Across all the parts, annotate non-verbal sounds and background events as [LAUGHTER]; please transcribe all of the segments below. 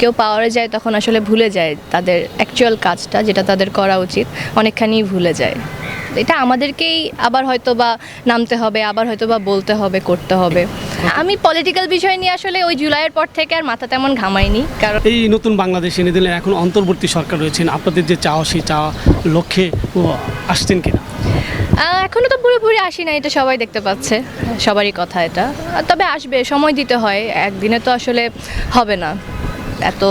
কেউ পাওয়ারে যায় তখন আসলে ভুলে যায় তাদের অ্যাকচুয়াল কাজটা যেটা তাদের করা উচিত অনেকখানি ভুলে যায়। এটা আমাদেরকেই আবার হয়তো বা নামতে হবে আবার হয়তো বা বলতে হবে করতে হবে। আমি পলিটিক্যাল বিষয় নিয়ে আসলে ওই জুলাইয়ের পর থেকে আর মাথা তেমন ঘামাইনি কারণ এই নতুন বাংলাদেশ এনে দিলেন এখন অন্তর্বর্তী সরকার রয়েছেন আপনাদের যে চাওয়া সেই চাওয়া লক্ষ্যে আসছেন কিনা? আহ, এখনও তো পুরোপুরি আসি না এটা সবাই দেখতে পাচ্ছে সবারই কথা এটা। তবে আসবে সময় দিতে হয় একদিনে তো আসলে হবে না। এত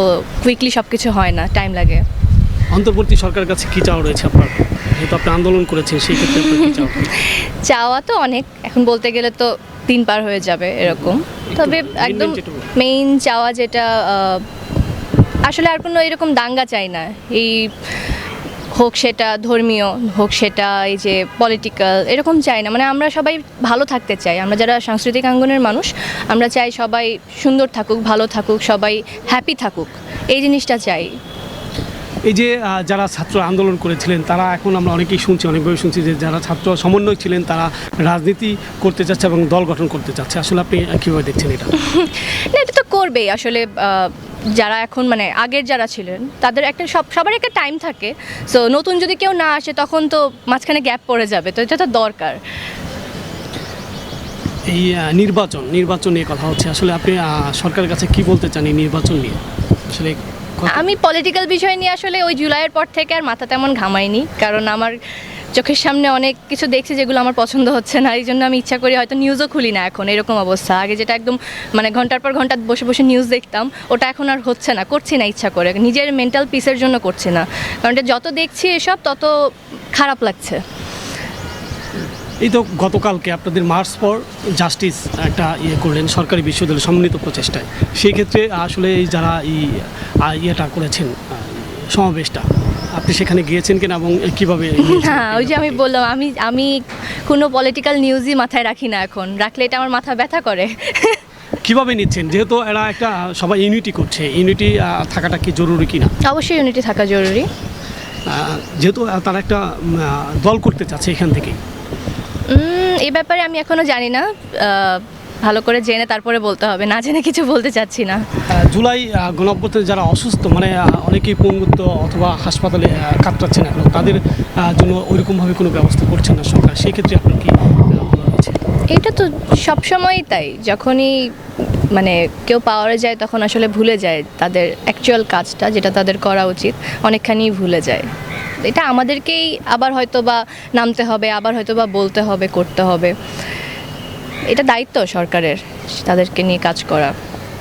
কুইকলি সব কিছু হয় না টাইম লাগে। অন্তর্বর্তী সরকারের কাছে কি চাওয়া রয়েছে আপনার? যেহেতু আপনি আন্দোলন করেছেন সেই ক্ষেত্রে আপনার কি চাওয়া? [LAUGHS] চাওয়া তো অনেক এখন বলতে গেলে তো তিন পার হয়ে যাবে এরকম। তবে একদম মেইন চাওয়া যেটা আসলে আর কোনো এরকম দাঙ্গা চাই না। এই হোক সেটা ধর্মীয় হোক সেটা এই যে পলিটিক্যাল এরকম চাই না। মানে আমরা সবাই ভালো থাকতে চাই। আমরা যারা সাংস্কৃতিক আঙ্গনের মানুষ আমরা চাই সবাই সুন্দর থাকুক ভালো থাকুক সবাই হ্যাপি থাকুক। এই জিনিসটা চাই। এই যে যারা ছাত্র আন্দোলন করেছিলেন তারা এখন আমরা অনেকেই শুনছি অনেকভাবে শুনছি যে যারা ছাত্র সমন্বয় ছিলেন তারা রাজনীতি করতে চাচ্ছে এবং দল গঠন করতে চাচ্ছে। আসলে আপনি কীভাবে দেখছেন এটা? [LAUGHS] না এটা তো করবেই। আসলে যারা এখন মানে আগের যারা ছিলেন তাদের একটা সব সবার একটা টাইম থাকে। সো নতুন যদি কেউ না আসে তখন তো মাঝখানে গ্যাপ পড়ে যাবে। তো এটা তো দরকার। এই নির্বাচন নির্বাচন নিয়ে কথা হচ্ছে। আসলে আপনি সরকারের কাছে কি বলতে চান এই নির্বাচন নিয়ে? আসলে আমি পলিটিক্যাল বিষয় নিয়ে আসলে ওই জুলাইয়ের পর থেকে আর মাথা তেমন ঘামাইনি। কারণ আমার চোখের সামনে অনেক কিছু দেখছি যেগুলো আমার পছন্দ হচ্ছে না, এই জন্য আমি ইচ্ছা করি হয়তো নিউজও খুলি না এখন, এরকম অবস্থা। আগে যেটা একদম মানে ঘণ্টার পর ঘণ্টা বসে বসে নিউজ দেখতাম, ওটা এখন আর হচ্ছে না, করছি না ইচ্ছা করে, নিজের মেন্টাল পিসের জন্য করছি না। কারণ এটা যত দেখছি এসব, তত খারাপ লাগছে। এই তো গতকালকে আপনাদের মার্চ ফর জাস্টিস একটা ইয়ে করলেন, সরকারি বিশ্ববিদ্যালয় সম্মিলিত প্রচেষ্টায়। সেই ক্ষেত্রে আসলে এই যারা এই ইয়েটা করেছেন সমাবেশটা আপনি সেখানে গিয়েছেন কিনা এবং কীভাবে [LAUGHS] হ্যাঁ ওই যে আমি বললাম আমি আমি কোনো পলিটিক্যাল নিউজই মাথায় রাখি না এখন। রাখলে এটা আমার মাথা ব্যথা করে। [LAUGHS] কীভাবে নিচ্ছেন? যেহেতু এরা একটা সবাই ইউনিটি করছে ইউনিটি থাকাটা কি জরুরি কিনা? অবশ্যই ইউনিটি থাকা জরুরি। যেহেতু তারা একটা দল করতে চাচ্ছে এখান থেকেই এ ব্যাপারে আমি এখনও জানি না। ভালো করে জেনে তারপরে বলতে হবে। না জেনে কিছু বলতে চাচ্ছি না। জুলাই গণঅভ্যুত্থানে যারা অসুস্থ মানে অনেকেই পঙ্গুত্ব অথবা হাসপাতালে আহ, কাতরাচ্ছেন এখন তাদের জন্য ওইরকমভাবে কোনো ব্যবস্থা করছেন না সরকার। সেই ক্ষেত্রে আপনার কি এটা তো সবসময়ই তাই। যখনই মানে কেউ পাওয়ারে যায় তখন আসলে ভুলে যায় তাদের অ্যাকচুয়াল কাজটা যেটা তাদের করা উচিত। অনেকখানি ভুলে যায়। এটা আমাদেরকেই আবার হয়তো বা নামতে হবে আবার হয়তো বা বলতে হবে করতে হবে। এটা দায়িত্ব সরকারের তাদেরকে নিয়ে কাজ করা।